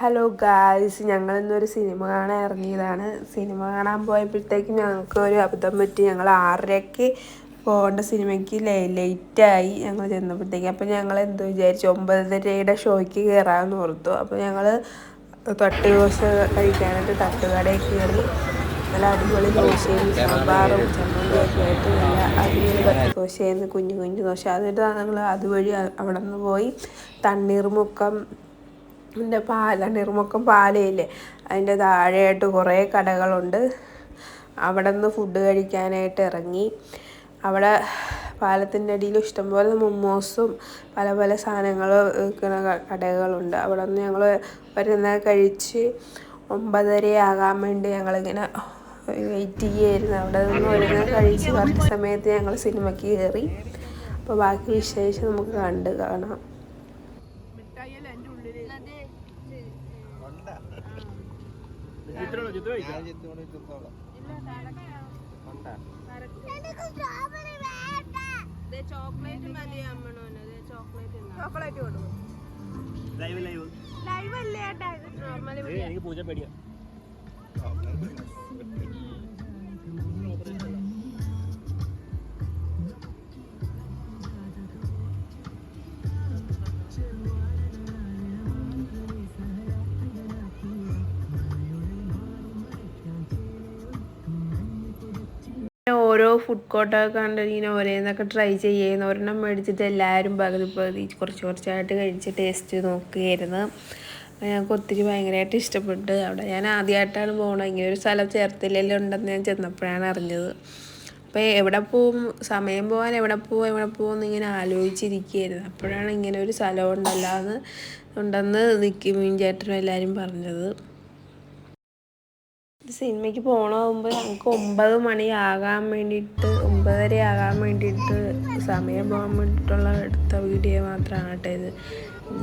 Hello guys ഞങ്ങൾ ഇന്നൊരു cinema കാണാൻ ഇറങ്ങിയതാണ്. സിനിമ കാണാൻ പോയപ്പോഴത്തേക്കും ഞങ്ങൾക്ക് ഒരു അബദ്ധം പറ്റി. ഞങ്ങൾ ആറരയ്ക്ക് പോകേണ്ട സിനിമയ്ക്ക് ലേറ്റായി ഞങ്ങൾ ചെന്നപ്പോഴത്തേക്ക്. അപ്പോൾ ഞങ്ങൾ എന്ത് വിചാരിച്ചു ഒമ്പതരയുടെ ഷോയ്ക്ക് കയറാമെന്ന് ഓർത്തു. അപ്പോൾ ഞങ്ങൾ തട്ട് ദോശ കഴിക്കാനായിട്ട് തട്ടുകടയിൽ കയറി. നല്ല അടിപൊളി ദോശയും സാമ്പാറും ചമ്മന്തിയൊക്കെ ആയിട്ട് നല്ല അടിപൊളി ദോശയെന്ന് കുഞ്ഞു കുഞ്ഞു ദോശ. എന്നിട്ട് ഞങ്ങൾ അതുവഴി അവിടെ നിന്ന് പോയി. തണ്ണീർമുക്കം എന്റെ പാല നിർമുക്കം പാലയില്ലേ? അതിന്റെ താഴെയായിട്ട് കുറേ കടകളുണ്ട്. അവിടെ നിന്ന് ഫുഡ് കഴിക്കാനായിട്ട് ഇറങ്ങി. അവിടെ പാലത്തിന്റെ അടിയിൽ ഇഷ്ടംപോലെ മൊമോസും പല പല സാധനങ്ങൾ വിൽക്കുന്ന കടകളുണ്ട്. അവിടെ നിന്ന് ഞങ്ങൾ വരുന്ന കഴിച്ച് ഒമ്പതരയാകാൻ വേണ്ടി ഞങ്ങളിങ്ങനെ വെയിറ്റ് ചെയ്യായിരുന്നു. അവിടെ നിന്ന് വരുന്ന കഴിച്ച് കുറച്ച് സമയത്ത് ഞങ്ങൾ സിനിമയ്ക്ക് കയറി. അപ്പോൾ ബാക്കി വിശേഷം നമുക്ക് കണ്ട് കാണാം. കഴിക്കാം ചോക്ലേറ്റ് മതി അമ്മണോന്. ചോക്ലേറ്റ് ചോക്ലേറ്റ് കൊടുക്കും ലൈവ് ലൈവ്. ലൈവ് അല്ലേ എനിക്ക് പൂജ പേടിയാ. ഓരോ ഫുഡ് കോർട്ടൊക്കെ കണ്ട് ഇങ്ങനെ ഓരോന്നൊക്കെ ട്രൈ ചെയ്യുന്ന. ഒരെണ്ണം മേടിച്ചിട്ട് എല്ലാവരും പകുതി പകുതി കുറച്ച് കുറച്ചായിട്ട് കഴിച്ച് ടേസ്റ്റ് നോക്കുകയായിരുന്നു. ഞങ്ങൾക്ക് ഒത്തിരി ഭയങ്കരമായിട്ട് ഇഷ്ടപ്പെട്ട്. അവിടെ ഞാൻ ആദ്യമായിട്ടാണ് പോകണത് ഇങ്ങനെ ഒരു സ്ഥലം ചേർത്തില്ലല്ലോ ഉണ്ടെന്ന് ഞാൻ ചെന്നപ്പോഴാണ് അറിഞ്ഞത്. അപ്പോൾ എവിടെ പോവും? സമയം പോകാൻ എവിടെ പോവും? എവിടെ പോകും ഇങ്ങനെ ആലോചിച്ചിരിക്കുകയായിരുന്നു. അപ്പോഴാണ് ഇങ്ങനെ ഒരു സ്ഥലം ഉണ്ടല്ലാന്ന് ഉണ്ടെന്ന് നിൽക്കും ചേട്ടനും എല്ലാവരും പറഞ്ഞത്. സിനിമയ്ക്ക് പോകണമാകുമ്പോൾ ഞങ്ങൾക്ക് ഒമ്പത് മണിയാകാൻ വേണ്ടിയിട്ട് ഒമ്പതര ആകാൻ വേണ്ടിയിട്ട് സമയം പോകാൻ വേണ്ടിയിട്ടുള്ള എടുത്ത വീഡിയോ മാത്രമാണ് കേട്ടോ ഇത്.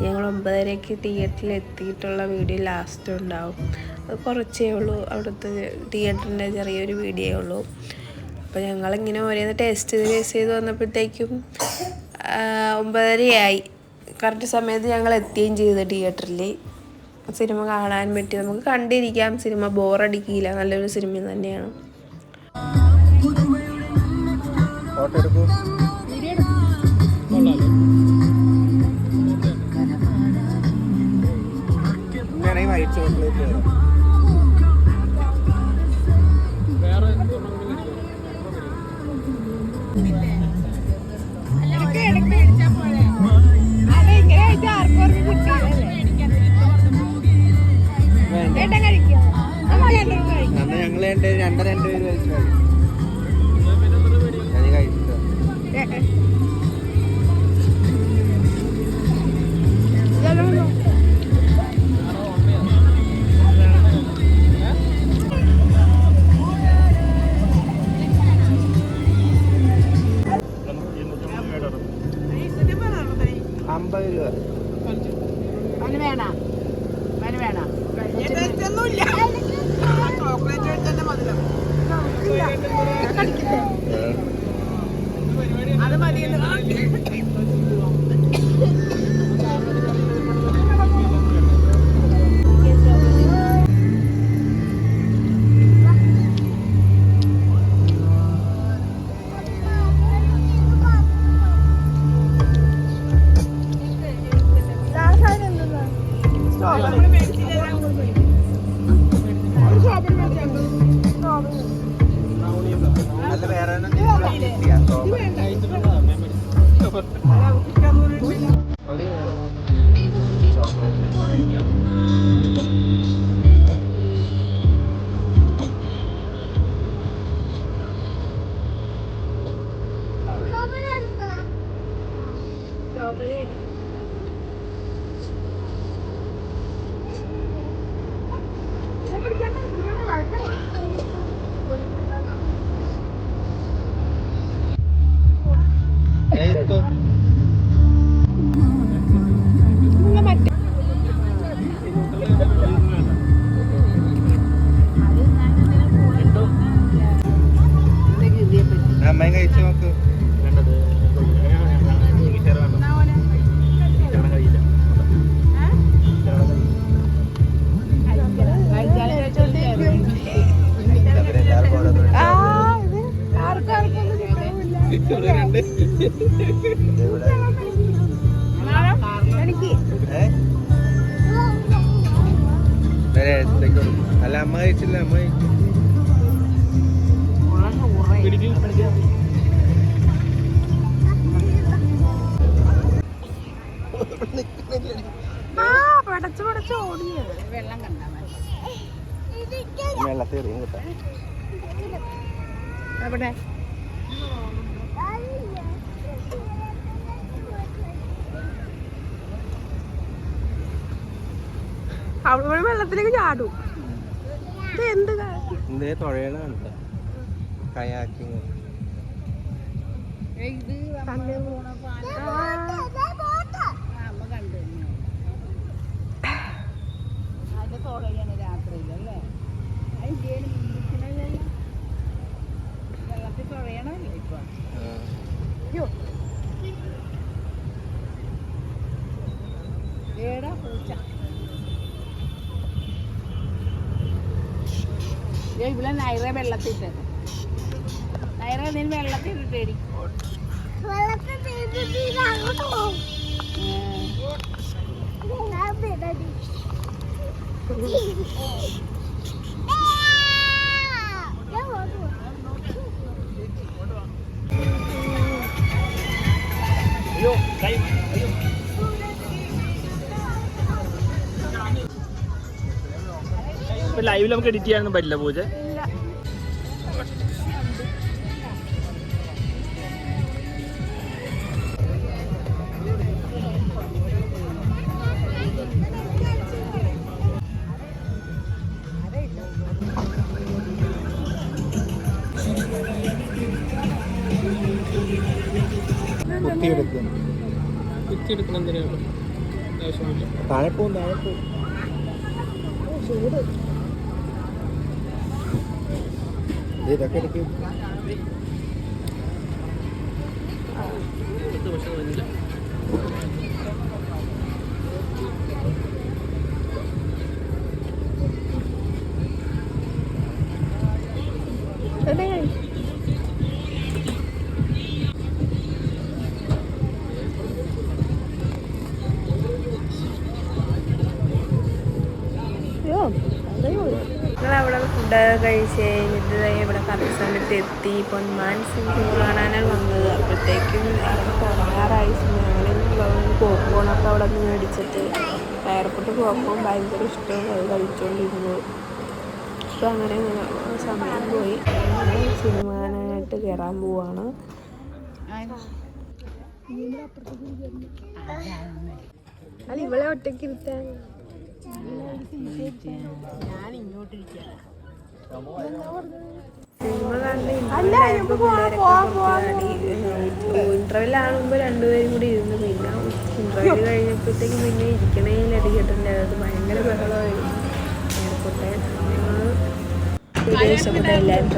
ഞങ്ങൾ ഒമ്പതരയ്ക്ക് തിയേറ്ററിൽ എത്തിയിട്ടുള്ള വീഡിയോ ലാസ്റ്റ് ഉണ്ടാവും. അത് കുറച്ചേ ഉള്ളൂ. അവിടുത്തെ തിയേറ്ററിന്റെ ചെറിയൊരു വീഡിയോ ഉള്ളൂ. അപ്പോൾ ഞങ്ങളിങ്ങനെ ഓരോന്ന് ടേസ്റ്റ് ചെയ്ത് ടേസ്റ്റ് ചെയ്ത് വന്നപ്പോഴത്തേക്കും ഒമ്പതരയായി. കറക്റ്റ് സമയത്ത് ഞങ്ങൾ എത്തുകയും ചെയ്തു തിയേറ്ററിൽ സിനിമ കാണാൻ പറ്റി നമുക്ക് കണ്ടിരിക്കാം. സിനിമ ബോറടിക്കില്ല. നല്ലൊരു സിനിമ തന്നെയാണ്. ചോക്ലേറ്റ് രണ്ട് രണ്ടര രണ്ട് പേര് കഴിച്ചു അത് 嗯哎那 കൊടുക്ക്. അല്ല അമ്മ കഴിച്ചില്ല അമ്മ വെള്ളത്തിൽ എറിയും കേട്ടോ അവിടെ അവിടെ വെള്ളത്തിലേക്ക് ചാടും. ഇത് എന്ത് എന്തേ തുഴയണ കയാക്കിങ് ഇത് നമ്മൾ പോണ പാലം ആ, അമ്മ കണ്ടു അതിന്റെ തുഴയാണ് രാത്രിയിലല്ലേ അതിന്റെ വെള്ളത്തിൽ തുഴയണമല്ലേ ഇപ്പൊ അയ്യോ ഏടാ പൂച്ച ഏയ് ഇവിടെ നൈറ വെള്ളത്തിട്ട്. നൈറ നീ വെള്ളത്തിൽ ഇട്ടേടി ലൈവിൽ നമുക്ക് എഡിറ്റ് ചെയ്യാനൊന്നും പറ്റില്ല പൂജ. കുത്തിയെടുക്കും. കുത്തിയെടുക്കണം എന്തിനാണ് താഴെ പോകും താഴെ പോവും. Hindi, daki, daki. Ito, masyadong nila. ഫുഡൊക്കെ കഴിച്ച് കഴിഞ്ഞിട്ട് ഇവിടെ കറക്റ്റ് സമയത്ത് എത്തി പൊന്മാൻ സിനിമ കാണാനാണ് വന്നത്. അപ്പോഴത്തേക്കും തുടങ്ങാറായി ഞങ്ങൾ പോപ്കോണൊക്കെ അവിടെ നിന്ന് മേടിച്ചിട്ട് എയർപോർട്ട് പോകുമ്പോൾ ഭയങ്കര ഇഷ്ടവും അത് കഴിച്ചുകൊണ്ടിരുന്നു അപ്പോൾ അങ്ങനെ സമയം പോയി. സിനിമ കാണാനായിട്ട് കയറാൻ പോവാണ്. അല്ല ഇവളെ ഒറ്റയ്ക്ക് ഇരുത്താൻ. കണ്ട് ഇന്റർവെൽ ആകുമ്പോൾ രണ്ടുപേരും കൂടി ഇരുന്ന് പിന്നെ ഇന്റർവെൽ കഴിഞ്ഞപ്പോഴത്തേക്കും പിന്നെ ഇരിക്കണേൽ അത് ഭയങ്കര ബഹളമായിരുന്നു എയർപോർട്ടെ ഇഷ്ടപ്പെട്ട എല്ലാവരും